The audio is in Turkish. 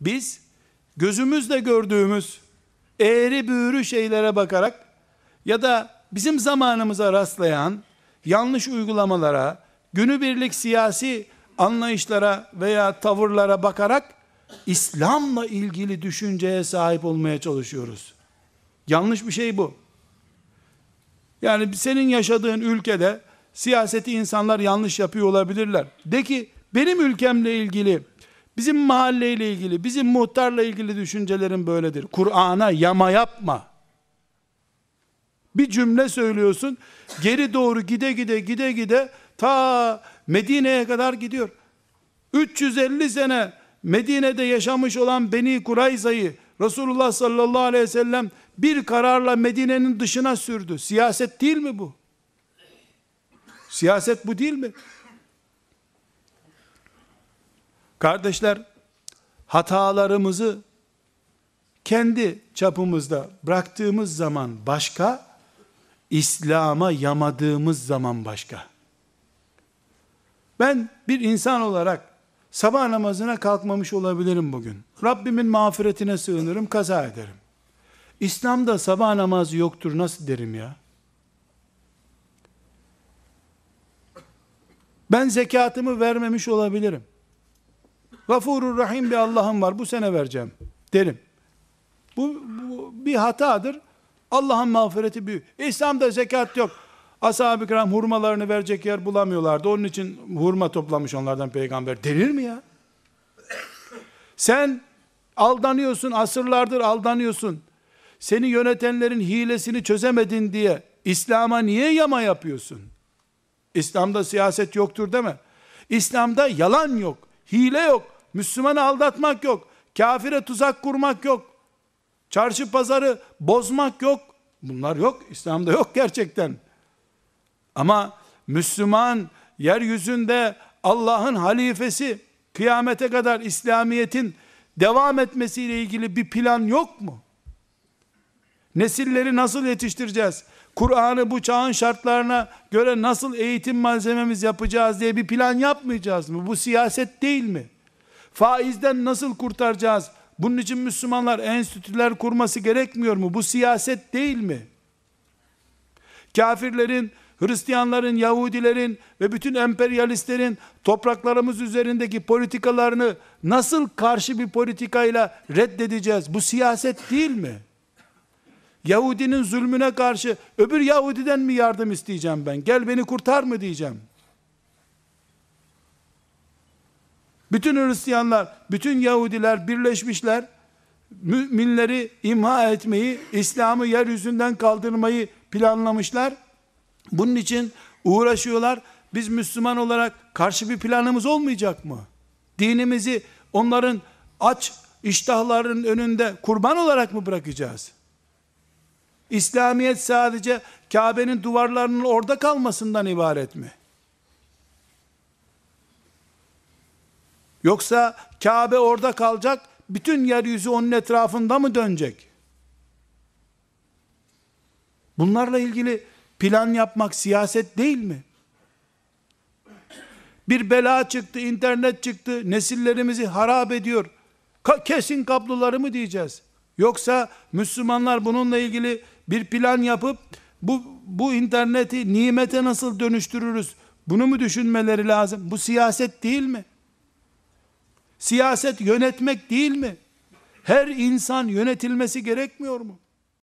Biz gözümüzle gördüğümüz eğri büğrü şeylere bakarak ya da bizim zamanımıza rastlayan yanlış uygulamalara, günübirlik siyasi anlayışlara veya tavırlara bakarak İslam'la ilgili düşünceye sahip olmaya çalışıyoruz. Yanlış bir şey bu. Yani senin yaşadığın ülkede siyaseti insanlar yanlış yapıyor olabilirler. De ki benim ülkemle ilgili, bizim mahalleyle ilgili, bizim muhtarla ilgili düşüncelerim böyledir. Kur'an'a yama yapma. Bir cümle söylüyorsun, geri doğru gide gide gide gide ta Medine'ye kadar gidiyor. 350 sene Medine'de yaşamış olan Beni Kurayza'yı Resulullah sallallahu aleyhi ve sellem bir kararla Medine'nin dışına sürdü. Siyaset değil mi bu? Siyaset bu değil mi? Kardeşler, hatalarımızı kendi çapımızda bıraktığımız zaman başka, İslam'a yamadığımız zaman başka. Ben bir insan olarak sabah namazına kalkmamış olabilirim bugün. Rabbimin mağfiretine sığınırım, kaza ederim. İslam'da sabah namazı yoktur nasıl derim ya? Ben zekatımı vermemiş olabilirim. Gafurur Rahim bir Allah'ım var bu sene vereceğim derim. Bu, bu bir hatadır. Allah'ın mağfireti büyük. İslam'da zekat yok. Ashab-ı kiram hurmalarını verecek yer bulamıyorlardı. Onun için hurma toplamış onlardan peygamber. Denir mi ya? Sen aldanıyorsun, asırlardır aldanıyorsun. Seni yönetenlerin hilesini çözemedin diye İslam'a niye yama yapıyorsun? İslam'da siyaset yoktur deme. İslam'da yalan yok, hile yok, Müslümanı aldatmak yok, kafire tuzak kurmak yok, çarşı pazarı bozmak yok. Bunlar yok, İslam'da yok gerçekten. Ama Müslüman yeryüzünde Allah'ın halifesi kıyamete kadar İslamiyet'in devam etmesiyle ilgili bir plan yok mu? Nesilleri nasıl yetiştireceğiz? Kur'an'ı bu çağın şartlarına göre nasıl eğitim malzememiz yapacağız diye bir plan yapmayacağız mı? Bu siyaset değil mi? Faizden nasıl kurtaracağız? Bunun için Müslümanlar enstitüler kurması gerekmiyor mu? Bu siyaset değil mi? Kafirlerin Hristiyanların, Yahudilerin ve bütün emperyalistlerin topraklarımız üzerindeki politikalarını nasıl karşı bir politikayla reddedeceğiz? Bu siyaset değil mi? Yahudinin zulmüne karşı öbür Yahudiden mi yardım isteyeceğim ben? Gel beni kurtar mı diyeceğim. Bütün Hristiyanlar, bütün Yahudiler birleşmişler. Müminleri imha etmeyi, İslam'ı yeryüzünden kaldırmayı planlamışlar. Bunun için uğraşıyorlar. Biz Müslüman olarak karşı bir planımız olmayacak mı? Dinimizi onların aç iştahların önünde kurban olarak mı bırakacağız? İslamiyet sadece Kabe'nin duvarlarının orada kalmasından ibaret mi? Yoksa Kabe orada kalacak, bütün yeryüzü onun etrafında mı dönecek? Bunlarla ilgili plan yapmak siyaset değil mi? Bir bela çıktı, internet çıktı, nesillerimizi harap ediyor. Ka kesin kabloları mı diyeceğiz? Yoksa Müslümanlar bununla ilgili bir plan yapıp bu, bu interneti nimete nasıl dönüştürürüz? Bunu mu düşünmeleri lazım? Bu siyaset değil mi? Siyaset yönetmek değil mi? Her insan yönetilmesi gerekmiyor mu?